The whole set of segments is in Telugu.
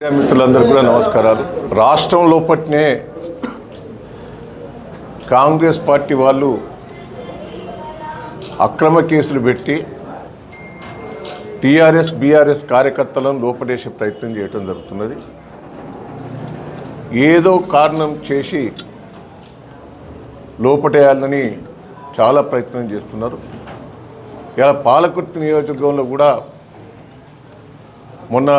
మీడియా మిత్రులందరికీ కూడా నమస్కారాలు. రాష్ట్రం లోపట్నే కాంగ్రెస్ పార్టీ వాళ్ళు అక్రమ కేసులు పెట్టి టీఆర్ఎస్ బీఆర్ఎస్ కార్యకర్తలను లోపడేసే ప్రయత్నం చేయడం జరుగుతున్నది. ఏదో కారణం చేసి లోపటేయాలని చాలా ప్రయత్నం చేస్తున్నారు. ఇలా పాలకుర్తి నియోజకవర్గంలో కూడా మొన్న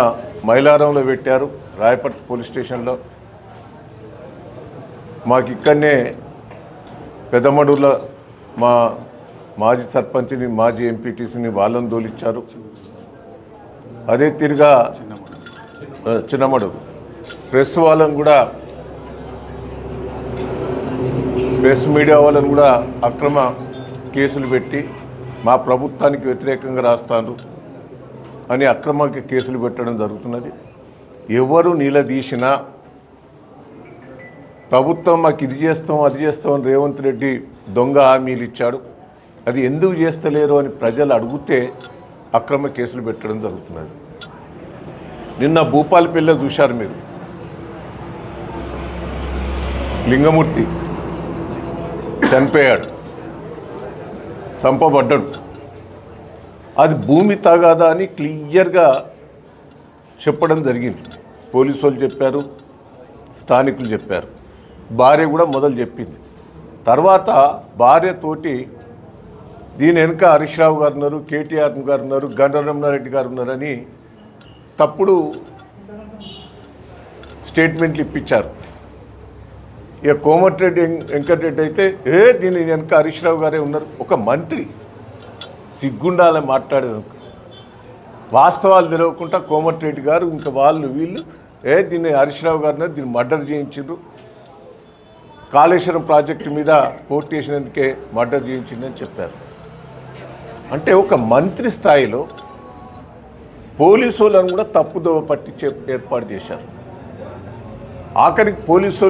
మైలారంలో పెట్టారు రాయపట్ పోలీస్ స్టేషన్లో. మాకు ఇక్కడనే పెద్దమడూరులో మా మాజీ సర్పంచ్ని మాజీ ఎంపీటీసీని వాళ్ళని తోలిచ్చారు. అదే తిరిగా చిన్నమడు ప్రెస్ వాళ్ళని కూడా ప్రెస్ మీడియా వాళ్ళని కూడా అక్రమ కేసులు పెట్టి మా ప్రభుత్వానికి వ్యతిరేకంగా రాస్తాను అని అక్రమ కేసులు పెట్టడం జరుగుతున్నది. ఎవరు నిలదీసినా ప్రభుత్వం మాకు ఇది చేస్తాం అది చేస్తాం అని రేవంత్ రెడ్డి దొంగ హామీలు ఇచ్చాడు. అది ఎందుకు చేస్తలేరు అని ప్రజలు అడిగితే అక్రమ కేసులు పెట్టడం జరుగుతున్నది. నిన్న భూపాలపల్లి చూశారు మీరు. లింగమూర్తి చనిపోయాడు చంపబడ్డాడు. అది భూమి తగాదా అని క్లియర్గా చెప్పడం జరిగింది. పోలీసు వాళ్ళు చెప్పారు స్థానికులు చెప్పారు. భార్య కూడా మొదలు చెప్పింది. తర్వాత భార్యతోటి దీని వెనుక హరీష్ రావు గారు ఉన్నారు కేటీఆర్ గారు ఉన్నారు గండరమణారెడ్డి గారు ఉన్నారని తప్పుడు స్టేట్మెంట్లు ఇప్పించారు. ఇక కోమటిరెడ్డి వెంకటరెడ్డి అయితే ఏ దీని వెనుక హరీష్ రావు గారే ఉన్నారు. ఒక మంత్రి సిగ్గుండాలని మాట్లాడేది వాస్తవాలు తెలియకుండా కోమటిరెడ్డి గారు ఇంకా వాళ్ళు వీళ్ళు. ఏ దీన్ని హరీష్ రావు గారిని దీన్ని మర్డర్ చేయించిండ్రు. కాళేశ్వరం ప్రాజెక్టు మీద కోర్టు చేసినందుకే మర్డర్ చేయించిందని చెప్పారు. అంటే ఒక మంత్రి స్థాయిలో పోలీసు వాళ్ళని కూడా తప్పుదోవ పట్టించే ఏర్పాటు చేశారు. ఆఖరికి పోలీసు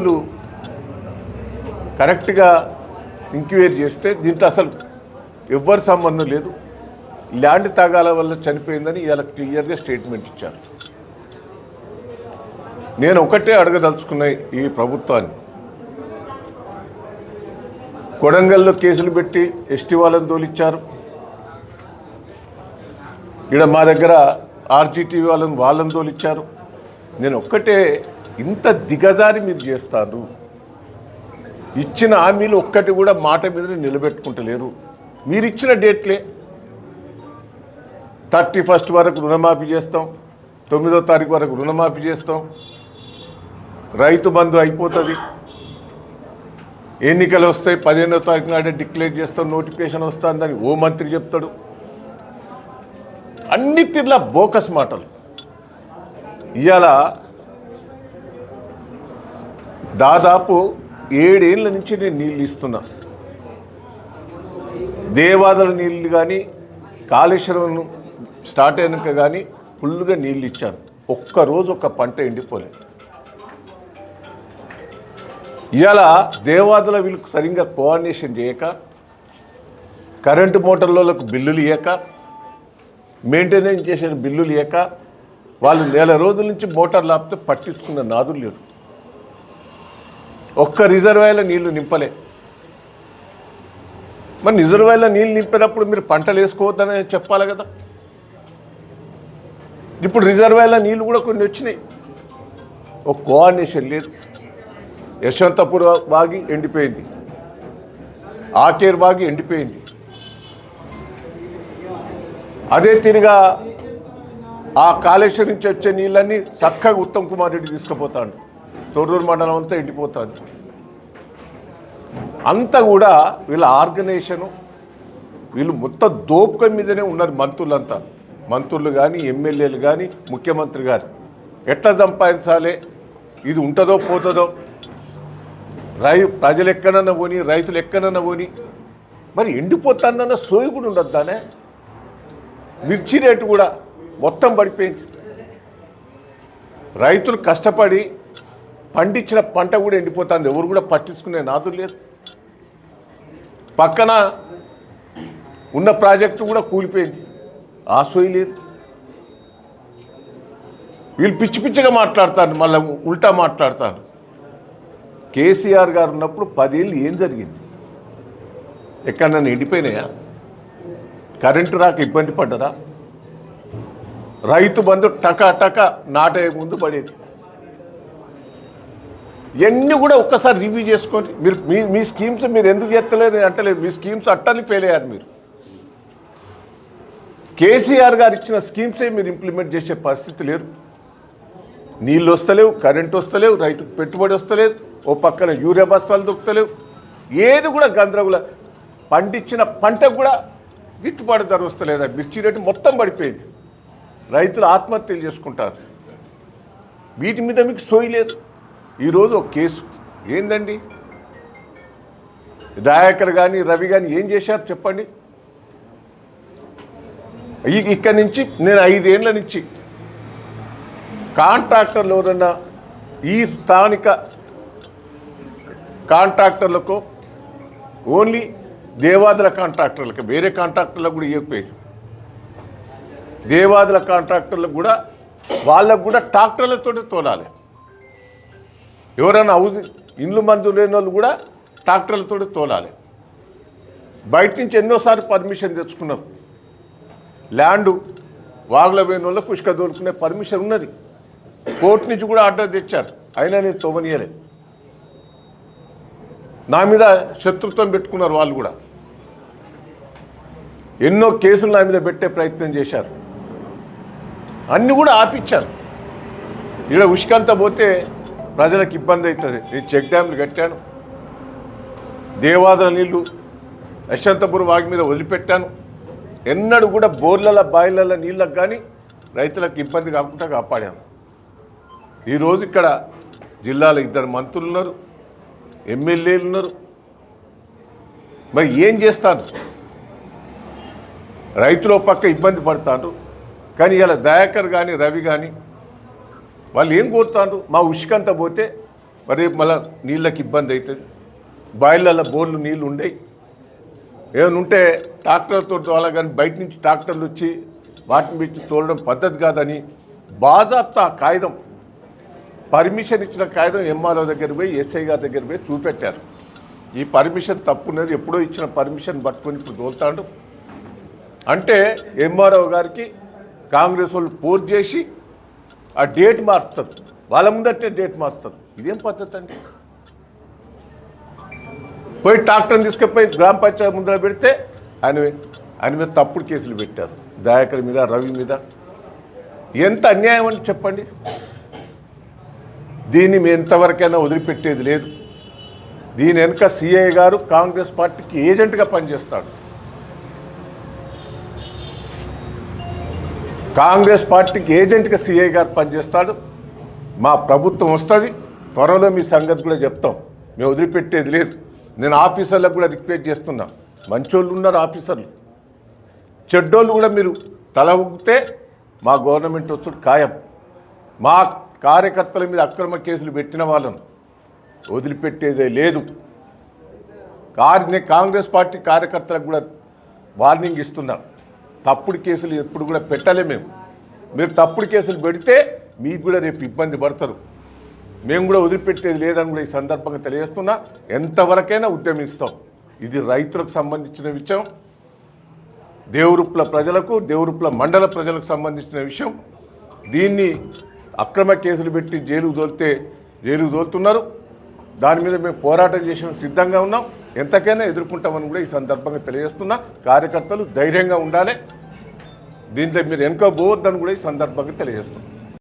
కరెక్ట్గా ఇంక్వైరీ చేస్తే దీంట్లో అసలు ఎవ్వరి సంబంధం లేదు. ల్యాండ్ తాగాల వల్ల చనిపోయిందని ఇలా క్లియర్గా స్టేట్మెంట్ ఇచ్చారు. నేను ఒకటే అడగదలుచుకున్న ఈ ప్రభుత్వాన్ని. కొడంగల్లో కేసులు పెట్టి ఎస్టీ వాళ్ళని తోలిచ్చారు. ఇక్కడ మా దగ్గర ఆర్జీటీ వాళ్ళని వాళ్ళని తోలిచ్చారు. నేను ఒక్కటే ఇంత దిగజారి మీరు చేస్తారు. ఇచ్చిన హామీలు ఒక్కటి కూడా మాట మీద నిలబెట్టుకుంటలేరు. మీరు ఇచ్చిన డేట్లే. థర్టీ ఫస్ట్ వరకు రుణమాఫీ చేస్తాం. తొమ్మిదో తారీఖు వరకు రుణమాఫీ చేస్తాం. రైతు బంధు అయిపోతుంది. ఎన్నికలు వస్తాయి పదిహేనో తారీఖు నాడే డిక్లేర్ చేస్తాం నోటిఫికేషన్ వస్తుందని ఓ మంత్రి చెప్తాడు. అన్ని తీర్ల బోకస్ మాటలు. ఇవాళ దాదాపు ఏడేళ్ళ నుంచి నేను నీళ్ళు ఇస్తున్నాను దేవాదల నీళ్ళు కానీ కాళేశ్వరం స్టార్ట్ అయినాక కానీ ఫుల్గా నీళ్ళు ఇచ్చారు. ఒక్కరోజు ఒక పంట ఎండిపోలేదు. ఇలా దేవాదుల వీళ్ళకు సరిగ్గా కోఆర్డినేషన్ చేయక కరెంటు మోటార్లకు బిల్లులు ఇవ్వక మెయింటెనెన్స్ చేసిన బిల్లులు ఇవ్వక వాళ్ళు నెల రోజుల నుంచి మోటార్ లాపితే పట్టించుకున్న నాదులు లేరు. ఒక్క రిజర్వాయర్లో నీళ్ళు నింపలే. మరి రిజర్వాయర్లో నీళ్ళు నింపినప్పుడు మీరు పంటలు వేసుకోవద్దని చెప్పాలి కదా. ఇప్పుడు రిజర్వాయర్లో నీళ్ళు కూడా కొన్ని వచ్చినాయి. ఒక కోఆర్డినేషన్ లేదు. యశ్వంతపూర్ బాగి ఎండిపోయింది. ఆకేర్ బాగి ఎండిపోయింది. అదే తిరిగా ఆ కాళేశ్వరం నుంచి వచ్చే నీళ్ళన్నీ చక్కగా ఉత్తమ్ కుమార్ రెడ్డి తీసుకుపోతాడు. తొర్రూరు మండలం అంతా ఎండిపోతుంది. అంతా కూడా వీళ్ళ ఆర్గనైజేషను వీళ్ళు మొత్తం దోపుక మీదనే ఉన్నారు మంత్రులంతా. మంత్రులు కానీ ఎమ్మెల్యేలు కానీ ముఖ్యమంత్రి గారు. ఎట్లా సంపాదించాలి? ఇది ఉంటుందో పోతుందో? రై ప్రజలు ఎక్కడన్నా పోని రైతులు ఎక్కడన్నా పోని. మరి ఎండిపోతానన్న సోయి కూడా ఉండొద్దానే మిర్చి రేటు కూడా మొత్తం పడిపోయింది. రైతులు కష్టపడి పండించిన పంట కూడా ఎండిపోతుంది. ఎవరు కూడా పట్టించుకునే నాదు లేదు పక్కన ఉన్న ప్రాజెక్టు కూడా కూలిపోయింది. ఆ లేదు. వీళ్ళు పిచ్చి పిచ్చిగా మాట్లాడతారు మళ్ళీ ఉల్టా మాట్లాడతారు. కేసీఆర్ గారు ఉన్నప్పుడు పదేళ్ళు ఏం జరిగింది? ఎక్కడన్నా ఎండిపోయినాయా? కరెంటు రాక ఇబ్బంది పడ్డరా? రైతు బంధు టక టక నాటే ముందు పడేది. ఇవన్నీ కూడా ఒక్కసారి రివ్యూ చేసుకోండి మీరు మీ మీ స్కీమ్స్ మీరు ఎందుకు చేస్తలేదు అంటలేదు మీ స్కీమ్స్ అట్టని ఫెయిల్ అయ్యారు మీరు. కేసీఆర్ గారు ఇచ్చిన స్కీమ్సే మీరు ఇంప్లిమెంట్ చేసే పరిస్థితి లేరు నీళ్ళు వస్తలేవు కరెంట్ వస్తలేవు రైతుకు పెట్టుబడి వస్తలేదు ఓ పక్కన యూరియా బస్తాలు దొరుకుతలేవు. ఏది కూడా గందరగోళ. పండించిన పంటకు కూడా గిట్టుబాటు ధర వస్తలేదా. మిర్చి రేటు మొత్తం పడిపోయింది. రైతులు ఆత్మహత్యలు చేసుకుంటారు. వీటి మీద మీకు సోయి లేదు. ఈరోజు ఒక కేసు. ఏందండి? దయాకర్ కానీ రవి కానీ ఏం చేశారు చెప్పండి? ఇక్కడి నుంచి నేను ఐదేళ్ళ నుంచి. కాంట్రాక్టర్లు ఎవరన్నా ఈ స్థానిక కాంట్రాక్టర్లకు ఓన్లీ దేవాదుల కాంట్రాక్టర్లకు వేరే కాంట్రాక్టర్లకు కూడా ఇవ్వకపోయేది. దేవాదుల కాంట్రాక్టర్లకు కూడా వాళ్ళకు కూడా ట్రాక్టర్లతో తోలాలి. ఎవరైనా హౌస్ ఇండ్లు మంజూరు లేని వాళ్ళు కూడా ట్రాక్టర్లతో తోలాలి. బయట నుంచి ఎన్నోసార్లు పర్మిషన్ తెచ్చుకున్నాం. ల్యాండు వాగుల పోయిన వాళ్ళు పుష్క దోలుకునే పర్మిషన్ ఉన్నది. కోర్టు నుంచి కూడా ఆర్డర్ తెచ్చారు. అయినా నేను తొమనీయలే నా మీద శత్రుత్వం పెట్టుకున్నారు వాళ్ళు కూడా. ఎన్నో కేసులు నా మీద పెట్టే ప్రయత్నం చేశారు. అన్నీ కూడా ఆపిచ్చారు. ఇక్కడ ఉష్కంతా పోతే ప్రజలకు ఇబ్బంది అవుతుంది. నేను చెక్ డ్యామ్లు కట్టాను. దేవాదుల నీళ్ళు యశ్వంతపూర్ వాగి మీద వదిలిపెట్టాను. ఎన్నడూ కూడా బోర్ల బాయిలల నీళ్ళకు కానీ రైతులకు ఇబ్బంది కాకుండా కాపాడాను. ఈరోజు ఇక్కడ జిల్లాలో ఇద్దరు మంత్రులు ఉన్నారు ఎమ్మెల్యేలు ఉన్నారు. మరి ఏం చేస్తాను రైతులు పక్క ఇబ్బంది పడతాను కానీ ఇలా దయాకర్ కానీ రవి కానీ వాళ్ళు ఏం కోరుతారు? మా ఉష్కంతా పోతే మరి మళ్ళీ నీళ్ళకి ఇబ్బంది అవుతుంది. బాయిలలో బోర్లు నీళ్ళు ఉండేవి ఏమైనా ఉంటే ట్రాక్టర్తో తోలా కానీ బయట నుంచి ట్రాక్టర్లు వచ్చి వాటిని పెంచి తోలడం పద్ధతి కాదని బాజాప్తా కాగితం పర్మిషన్ ఇచ్చిన కాగితం ఎంఆర్ఓ దగ్గర పోయి ఎస్ఐ గారి దగ్గర పోయి చూపెట్టారు. ఈ పర్మిషన్ తప్పున్నది ఎప్పుడో ఇచ్చిన పర్మిషన్ పట్టుకొని ఇప్పుడు తోలుతాడు అంటే ఎంఆర్ఓ గారికి కాంగ్రెస్ వాళ్ళు పోర్ చేసి ఆ డేట్ మారుస్తారు వాళ్ళ ముందట్టే డేట్ మారుస్తారు ఇదేం పద్ధతి అండి? పోయి ట్రాక్టర్ని తీసుకుపోయి గ్రామ పంచాయతీ ముందర పెడితే ఆయన ఆయన మీద తప్పుడు కేసులు పెట్టారు. దయాకర్ మీద రవి మీద. ఎంత అన్యాయం అని చెప్పండి? దీన్ని మేము ఎంతవరకైనా వదిలిపెట్టేది లేదు. దీని వెనుక సిఐ గారు కాంగ్రెస్ పార్టీకి ఏజెంట్గా పనిచేస్తాడు. కాంగ్రెస్ పార్టీకి ఏజెంట్గా సిఐ గారు పనిచేస్తాడు. మా ప్రభుత్వం వస్తుంది. త్వరలో మీ సంగతి కూడా చెప్తాం. మేము వదిలిపెట్టేది లేదు. నేను ఆఫీసర్లకు కూడా రిక్వెస్ట్ చేస్తున్నా. మంచోళ్ళు ఉన్నారు ఆఫీసర్లు. చెడ్డోళ్ళు కూడా మీరు తల ఊగితే మా గవర్నమెంట్ వచ్చుడు ఖాయం. మా కార్యకర్తల మీద అక్రమ కేసులు పెట్టిన వాళ్ళను వదిలిపెట్టేదే లేదు. కార్ కాంగ్రెస్ పార్టీ కార్యకర్తలకు కూడా వార్నింగ్ ఇస్తున్నాను తప్పుడు కేసులు ఎప్పుడు కూడా పెట్టలే మేము. మీరు తప్పుడు కేసులు పెడితే మీకు కూడా రేపు ఇబ్బంది పడతారు. మేము కూడా వదిలిపెట్టేది లేదని కూడా ఈ సందర్భంగా తెలియజేస్తున్నా ఎంతవరకైనా ఉద్యమిస్తాం. ఇది రైతులకు సంబంధించిన విషయం దేవరుప్ల ప్రజలకు దేవరుప్ల మండల ప్రజలకు సంబంధించిన విషయం. దీన్ని అక్రమ కేసులు పెట్టి జైలుకు దోలితే జైలుకు దోలుతున్నారు దాని మీద మేము పోరాటం చేసిన సిద్ధంగా ఉన్నాం. ఎంతకైనా ఎదుర్కొంటామని కూడా ఈ సందర్భంగా తెలియజేస్తున్నా. కార్యకర్తలు ధైర్యంగా ఉండాలి. దీంట్లో మీరు వెనుక పోవద్దని కూడా ఈ సందర్భంగా తెలియజేస్తున్నాం.